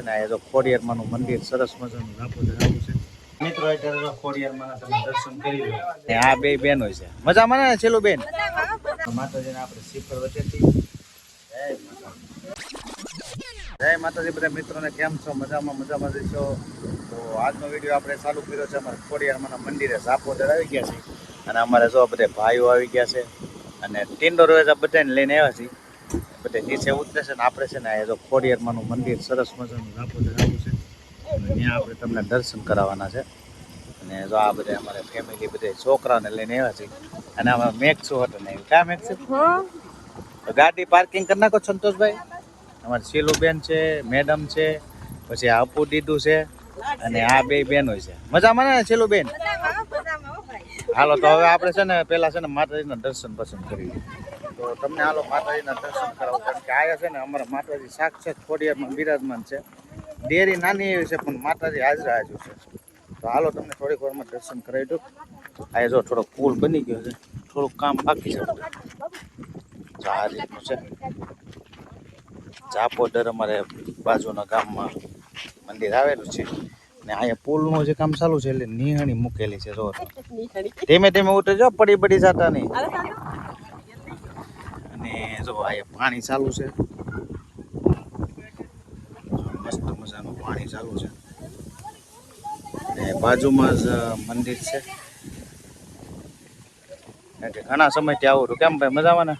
અને આ જો ખોડિયારમાંનું મંદિર સરસ મજાનું રાપોદર આવું છે. મિત્રો અત્યારે ખોડિયારમાં તમે દર્શન કરી લો. આ બે બેનો છે. મજામાં ને છેલ્લું બેન? માતાજીને આપણે શિખર વચ્ચેથી જય માતાજી. બધા મિત્રોને કેમ છો? મજામાં મજામાં જઈશો તો આજનો વીડિયો આપણે ચાલુ કર્યો છે. અમારે ખોડિયારમાંના મંદિરે સાપોદર આવી ગયા છે. અને અમારે જો બધા ભાઈઓ આવી ગયા છે. અને ટીંડો રોજ બધાને લઈને આવ્યા છીએ. બધા નીચે ઉતરે છે ને આપણે છે ને એ જો ખોડિયારમાંનું મંદિર સરસ મજાનું આવું છે અને ત્યાં આપણે તમને દર્શન કરાવવાના છે. અને જો આ બધા અમારે ફેમિલી બધે છોકરાને લઈને આવ્યા છે. અને આમાં મેક્સુ હતો ને ક્યાં મેક્સુ તો ગાડી પાર્કિંગ કરી નાખો સંતોષભાઈ. અમારે શીલુબેન છે મેડમ છે પછી આ અપુ દીદુ છે અને આ બે બહેનો છે. મજામાં ને શીલુબેન? હાલો તો હવે આપણે છે ને પેલા છે ને માતાજીના દર્શન પસંદ કરીએ. તો તમને હાલો માતાજીના દર્શન કરાવો. કારણ કે આવ્યા છે ને અમારા માતાજી સાક્ષાત ખોડિયારમાં બિરાજમાન છે. ડેરી નાની એવી છે પણ માતાજી હાજર હાજર છે. તો હાલો તમને થોડીક વારમાં દર્શન કરાવી દઉં. આ જો થોડો પુલ બની ગયો છે. થોડુંક કામ બાકી છે. આ રીતનું છે. ચાપોદર અમારે બાજુના ગામમાં મંદિર આવેલું છે. ને અહીંયા પુલનું જે કામ ચાલુ છે એટલે નિહાણી મૂકેલી છે જો. ધીમે ધીમે ઉતરજો પડી પડી જતા નહીં. અને જો અહીંયા પાણી ચાલુ છે. મસ્ત મજાનું પાણી ચાલુ છે. ને બાજુમાં જ મંદિર છે. ઘણા કે ઘણા સમયથી આવું છું કેમ ભાઈ મજામાં ને?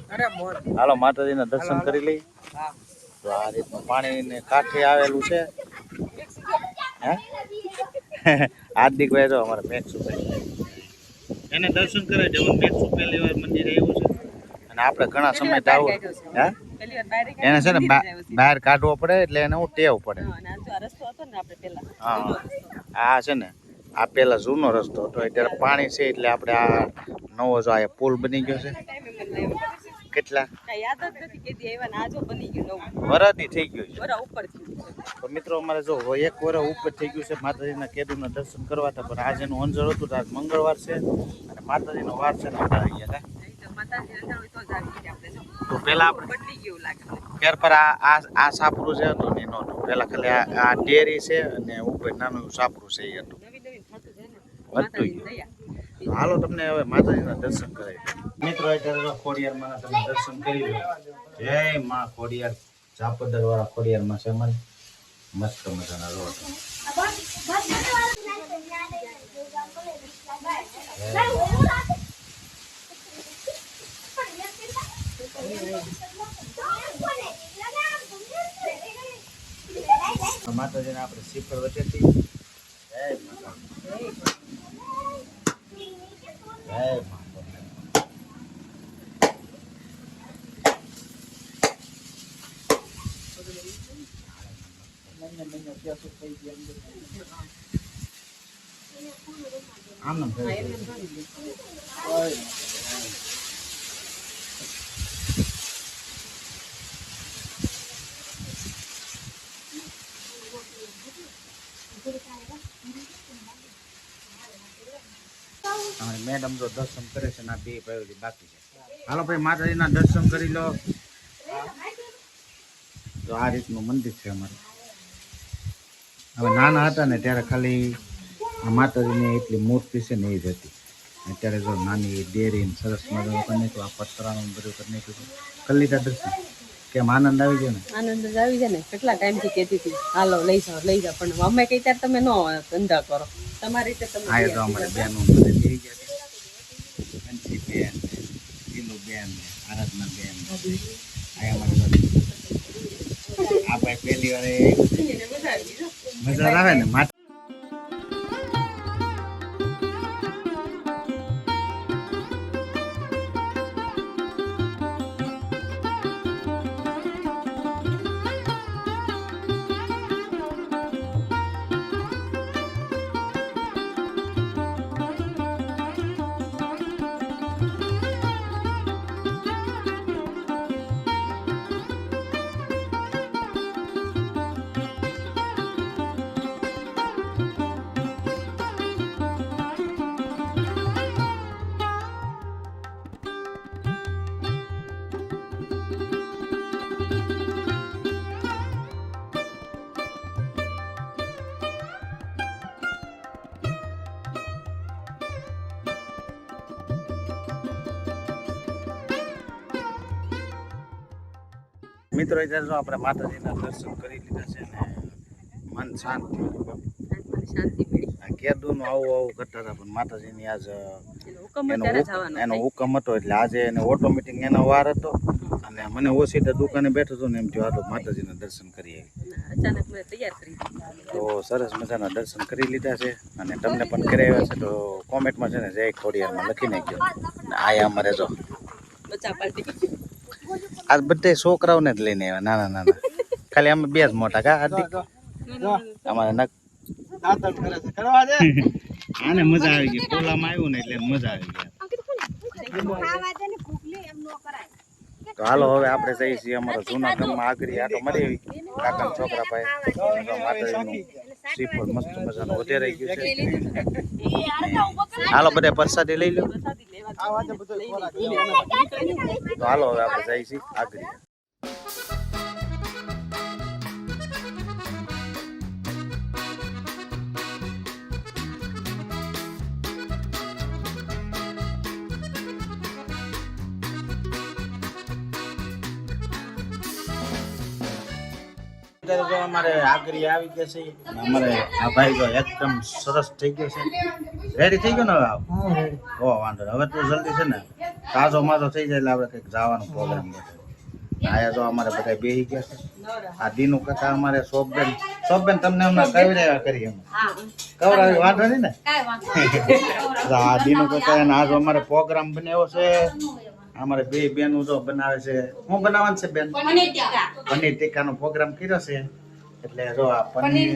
હાલો માતાજીના દર્શન કરી લઈ તો આ રીતનું પાણી ને કાંઠે આવેલું છે. હે? હાર્દિકભાઈ તો અમારે મેક્સુભાઈ એને દર્શન કરે છે મેક્સુ પહેલી વાર મંદિરે આવ્યું છે. અને આપણે ઘણા સમય હે? એને છે ને બહાર કાઢવો પડે એટલે એને હું ટેવ પડે. હા આ છે ને આ પેલા જૂનો રસ્તો હતો. અત્યારે પાણી છે એટલે આપણે આ નવો જો આ પુલ બની ગયો છે. કેટલા? વરદી થઈ ગયું તો મિત્રો અમારે જો એક વરસ ઉપર થઈ ગયું છે. માતાજીના કેદુના દર્શન કરવા હતા પણ આજે અંજળ હતું આજ મંગળવાર છે. અને માતાજીનો વાર છે ને આપણે હતા. અને ઉપર નાનું સાપરું છે હાલો તમને હવે માતાજીના દર્શન કરાવી મિત્રો જો ખોડિયારમાં તમે દર્શન કરી લો જય માં ખોડિયાર. ચાપદર વાળા ખોડિયારમાં છે મને મસ્ત મજાના રોડ. માતાજીને આપણે શિખર વચ્ચેથી. જય માતા જય માતા આમ નામ મેડમ જો દર્શન કરે છે ના બે ભાઈ બાકી છે. હાલો ભાઈ માતાજીના દર્શન કરી લો. તો આ રીતનું મંદિર છે અમારે. હવે નાના હતા ને ત્યારે ખાલી આ માતાજીની એટલી મૂર્તિ છે ને એ જ હતી. અત્યારે જો નાની ડેરી સરસ મજાનું કરી નાખ્યું આ પતરાનું બધું કરી નાખ્યું કરી લીધા દર્શન કેમ આનંદ આવી ગયો ને? આનંદ જ આવી જાય ને. કેટલા ટાઈમથી કહેતી હતી હાલો લઈ જાઓ લઈ જાઓ. પણ અમે કઈ ત્યારે તમે ન ધંધા કરો. તમારી રીતે તમે આ તો અમારે બેનો જઈ ગયા છે અંશી બેન પીલુ બેન આરાધના બેન આ અમારે આ ભાઈ પહેલી વાર મજા આવે ને મિત્રો જો આપણે માતાજીના દર્શન કરી લીધા છે ને મન શાંત શાંતિ કેદુનું આવું આવું કરતા હતા પણ માતાજીની આજ એનો હુકમ હતો એટલે આજે એને ઓટોમેટિક એનો વાર હતો. અને મને ઓછી દુકાને બેઠો હતો ને એમ થયું હાલો માતાજીના દર્શન કરી. તો સરસ મજાના દર્શન કરી લીધા છે. અને તમને પણ કરાવ્યા છે તો કોમેન્ટમાં છે ને જય ખોડિયારમાં લખી નાખ્યો આયા અમારે જો. આ બધા છોકરાઓને જ લઈને આવ્યા નાના નાના. ખાલી અમે બે જ મોટા કા હાર્દિક? અમારે નક આને મજા આવી ગઈ પોલામાં આવ્યું ને એટલે મજા આવી ગઈ. તો હાલો હવે આપણે જઈએ છીએ અમારા જૂના ગામમાં આગળ. આટો મરી આવી. કાકાના છોકરા ભાઈ માતાજીનું. શ્રીફળ મસ્ત મજાનો. વધે રહી ગયું છે. હાલો બધા પ્રસાદી લઈ લો તો હાલો હવે આપણે જઈશું છીએ આગળ. અત્યારે તો અમારે આગરી આવી ગયા છે. અમારે આ ભાઈ જો એકદમ સરસ થઈ ગયો છે. રેડી થઈ ગયો ને હવે ઓ વાંધો નહીં. હવે તો જલ્દી છે ને તાજો માજો થઈ જાય એટલે આપણે કંઈક જવાનો પ્રોગ્રામ બધે આયા તો અમારે બધા બેસી ગયા છે. આ દીનુ કાકા અમારે શોભબેન. શોભબેન તમને હમણાં કઈ રહ્યા કરી એમ. કવરાવી વાંધો નહીં ને? આ દીનુ કાકા અને આજ અમારે પ્રોગ્રામ બનાવ્યો છે. અમારે બે બેનું જો બનાવે છે. શું બનાવવાનું છે બેન? પનીર ટીકાનો પ્રોગ્રામ કર્યો છે. એટલે જો આ પનીર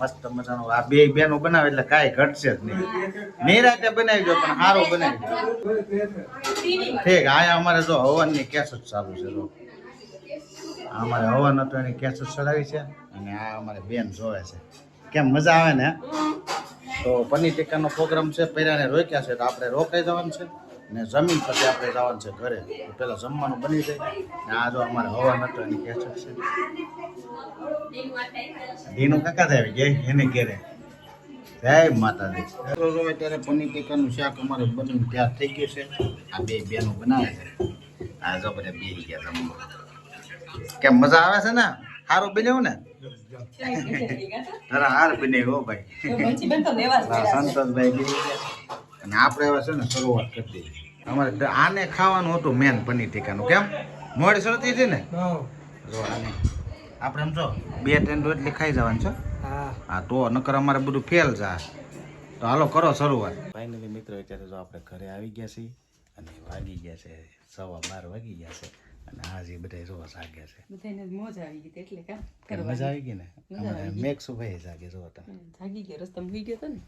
મસ્ત મજાનો. આ બે બેનો બનાવે એટલે કાંઈ ઘટશે જ નહીં. નિરાતે બનાવી દો પણ સારો બનાવી દો. ઠીક આ અમારે જો હવનની જ ચાલુ છે જો. અમારે હવન હતો એની કેસેટ ચડાવી છે અને આ અમારે બેન જોવે છે. કેમ મજા આવે ને? તો પનીર ટીકાનો પ્રોગ્રામ છે પહેલાને રોક્યા છે તો આપણે રોકાઈ જવાનું છે. ને જમીન પછી આપણે જવાનું છે ઘરે. પહેલાં પેલા જમવાનું બની જાય. ને આ જો અમારે હવા એની કેસેટ છે. ધીનું કાકા થાય આવી ગયા એને ઘેરે. જય માતાજી. રોજ જો ત્યારે પનીર ટીકાનું શાક અમારે બનીને તૈયાર થઈ ગયું છે. આ બે બેનો બનાવે છે. આ જો બધા બે ગયા જમવા કેમ મજા આવે છે ને? સારું બન્યું ને? હાર બને હો ભાઈ. સંતોષભાઈ અને આપણે હવે છે ને શરૂઆત કરી દઈએ. અમારે આને ખાવાનું હતું મેન પનીર ટીકાનું કેમ? મોડી શરતી હતી ને? જો આને આપણે એમ જો બે ત્રણ રોટલી ખાઈ જવાનું છે. હા. તો નકર અમારે બધું ફેલ જાય તો હાલો કરો શરૂઆત. ફાઇનલી મિત્રો અત્યારે જો આપણે ઘરે આવી ગયા છીએ અને વાગી ગયા છે સવા બાર વાગી ગયા છે અને આજે બધા જોવા જાગ્યા છે. બધાયને મોજ આવી ગઈ એટલે કા મજા આવી ગઈ ને? અમારે મેઘસુભાઈ જાગે જો જાગી ગયા રસ્તા મૂકી ગયો તો ને?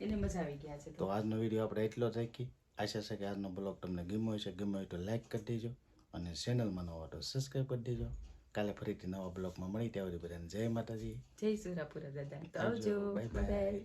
એને મજા આવી ગયા છે તો આજનો વીડિયો આપણે એટલો રાખી. આશા છે કે આજનો બ્લોગ તમને ગમ્યો હોય છે ગમ્યો હોય તો લાઈક કરી દેજો અને ચેનલમાં નવા તો સબસ્ક્રાઈબ કરી દેજો. કાલે ફરીથી નવા બ્લોગમાં મળી ત્યાં સુધી બધાને જય માતાજી. જય સુરાપુરા દાદા. આવજો. bye. બાય